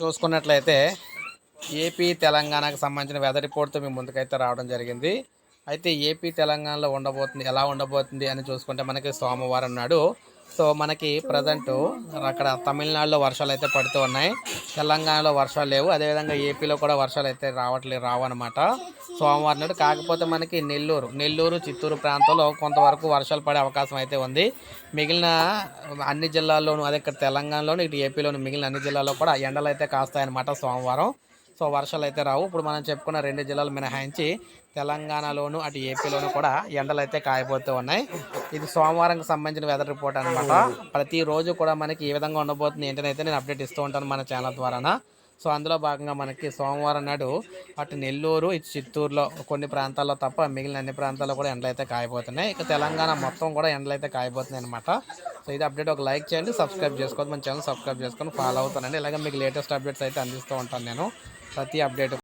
చూసుకున్నట్లయితే ఏపీ తెలంగాణకు సంబంధించిన వెదర్ రిపోర్ట్తో మేము ముందుకైతే రావడం జరిగింది. అయితే ఏపీ తెలంగాణలో ఉండబోతుంది ఎలా ఉండబోతుంది అని చూసుకుంటే మనకి సోమవారం నాడు సో మనకి ప్రజెంట్ అక్కడ తమిళనాడులో వర్షాలు అయితే పడుతూ ఉన్నాయి. తెలంగాణలో వర్షాలు లేవు. అదేవిధంగా ఏపీలో కూడా వర్షాలు అయితే రావట్లేదు రావు అనమాట సోమవారం నాడు కాకపోతే మనకి నెల్లూరు నెల్లూరు చిత్తూరు ప్రాంతంలో కొంతవరకు వర్షాలు పడే అవకాశం అయితే ఉంది. మిగిలిన అన్ని జిల్లాల్లోనూ అదే ఇక్కడ తెలంగాణలోను ఇటు ఏపీలోను మిగిలిన అన్ని జిల్లాల్లో కూడా ఎండలు అయితే కాస్తాయన్నమాట సోమవారం. సో వర్షాలు అయితే రావు. ఇప్పుడు మనం చెప్పుకున్న రెండు జిల్లాలు మినహాయించి తెలంగాణలోను అటు ఏపీలోను కూడా ఎండలు అయితే కాయబోతూ ఉన్నాయి. ఇది సోమవారంకి సంబంధించిన వెదర్ రిపోర్ట్ అనమాట ప్రతిరోజు కూడా మనకి ఏ విధంగా ఉండబోతుంది. ఏంటనైతే నేను అప్డేట్ ఇస్తూ ఉంటాను మన ఛానల్ ద్వారా సో అందులో భాగంగా మనకి సోమవారం నాడు అటు నెల్లూరు ఇటు చిత్తూరులో కొన్ని ప్రాంతాల్లో తప్ప మిగిలిన అన్ని ప్రాంతాల్లో కూడా ఎండలు అయితే కాయబోతున్నాయి. ఇక తెలంగాణ మొత్తం కూడా ఎండలు అయితే కాయబోతున్నాయి అనమాట సో ఇది అప్డేట్ ఒక లైక్ చేయండి సబ్స్క్రైబ్ చేసుకోవద్దు మన ఛానల్ సబ్స్క్రైబ్ చేసుకొని ఫాలో అవుతానండి. ఇలాగే మీకు లేటెస్ట్ అప్డేట్స్ అయితే అందిస్తూ ఉంటాను నేను. ప్రతి అప్డేట్